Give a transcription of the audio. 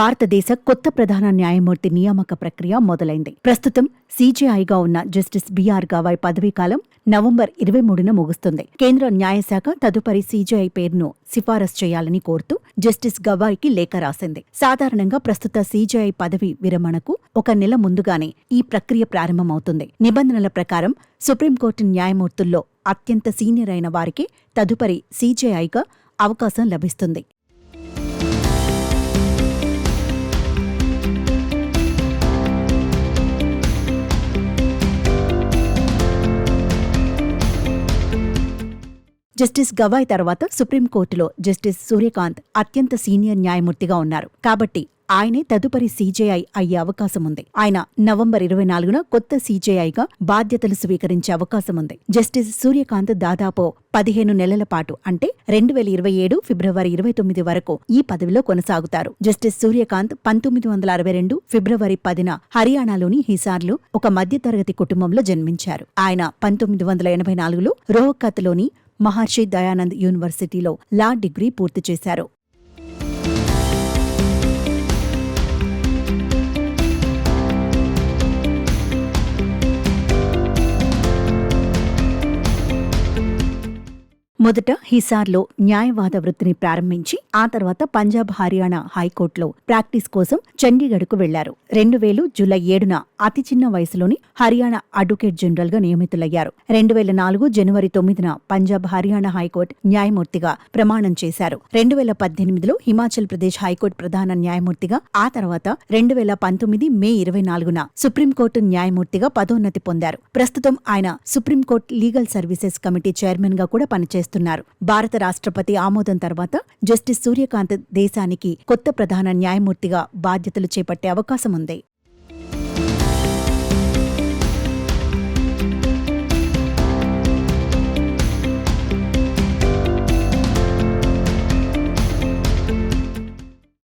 భారతదేశ కొత్త ప్రధాన న్యాయమూర్తి నియామక ప్రక్రియ మొదలైంది. ప్రస్తుతం సీజేఐగా ఉన్న జస్టిస్ బిఆర్ గవాయ్ పదవీకాలం నవంబర్ ఇరవై మూడున ముగుస్తుంది. కేంద్ర న్యాయశాఖ తదుపరి సీజేఐ పేరును సిఫారసు చేయాలని కోరుతూ జస్టిస్ గవాయ్కి లేఖ రాసింది. సాధారణంగా ప్రస్తుత సీజేఐ పదవి విరమణకు ఒక నెల ముందుగానే ఈ ప్రక్రియ ప్రారంభమవుతుంది. నిబంధనల ప్రకారం సుప్రీంకోర్టు న్యాయమూర్తుల్లో అత్యంత సీనియర్ అయిన వారికి తదుపరి సీజేఐగా అవకాశం లభిస్తుంది. జస్టిస్ గవాయ్ తర్వాత సుప్రీంకోర్టులో జస్టిస్ సూర్యకాంత్ అత్యంత సీనియర్ న్యాయమూర్తిగా ఉన్నారు. కాబట్టి ఆయనే తదుపరి సీజేఐ అయ్యే అవకాశం ఉంది ఆయన నవంబర్ ఇరవై నాలుగున కొత్త సీజేఐగా బాధ్యతలు స్వీకరించే అవకాశం ఉంది జస్టిస్ సూర్యకాంత్ దాదాపు పదిహేను నెలల పాటు అంటే రెండు వేల ఇరవై ఏడు ఫిబ్రవరి ఇరవై తొమ్మిది వరకు ఈ పదవిలో కొనసాగుతారు. జస్టిస్ సూర్యకాంత్ పంతొమ్మిది వందల అరవై రెండు ఫిబ్రవరి పదిన హర్యానాలోని హిసార్లో ఒక మధ్యతరగతి కుటుంబంలో జన్మించారు. ఆయన పంతొమ్మిది వందల ఎనభై నాలుగులో రోహ్కత్లోని మహర్షి దయానంద్ యూనివర్సిటీలో లా డిగ్రీ పూర్తి చేశారు. మొదట హిసార్లో న్యాయవాద వృత్తిని ప్రారంభించి ఆ తర్వాత పంజాబ్ హర్యానా హైకోర్టులో ప్రాక్టీస్ కోసం చండీగఢ్కు వెళ్ళారు. రెండు వేలు జూలై ఏడున అతి చిన్న వయసులోని హర్యానా అడ్వకేట్ జనరల్గా నియమితులయ్యారు. రెండు వేల నాలుగు జనవరి తొమ్మిదిన పంజాబ్ హర్యానా హైకోర్టు న్యాయమూర్తిగా ప్రమాణం చేశారు. రెండు వేల పద్దెనిమిదిలో హిమాచల్ ప్రదేశ్ హైకోర్టు ప్రధాన న్యాయమూర్తిగా ఆ తర్వాత రెండు వేల పంతొమ్మిది మే ఇరవై నాలుగున సుప్రీంకోర్టు న్యాయమూర్తిగా పదోన్నతి పొందారు. ప్రస్తుతం ఆయన సుప్రీంకోర్టు లీగల్ సర్వీసెస్ కమిటీ చైర్మన్గా కూడా చేస్తున్నారు. భారత రాష్ట్రపతి ఆమోదం తర్వాత జస్టిస్ సూర్యకాంత్ దేశానికి కొత్త ప్రధాన న్యాయమూర్తిగా బాధ్యతలు చేపట్టే అవకాశం ఉంది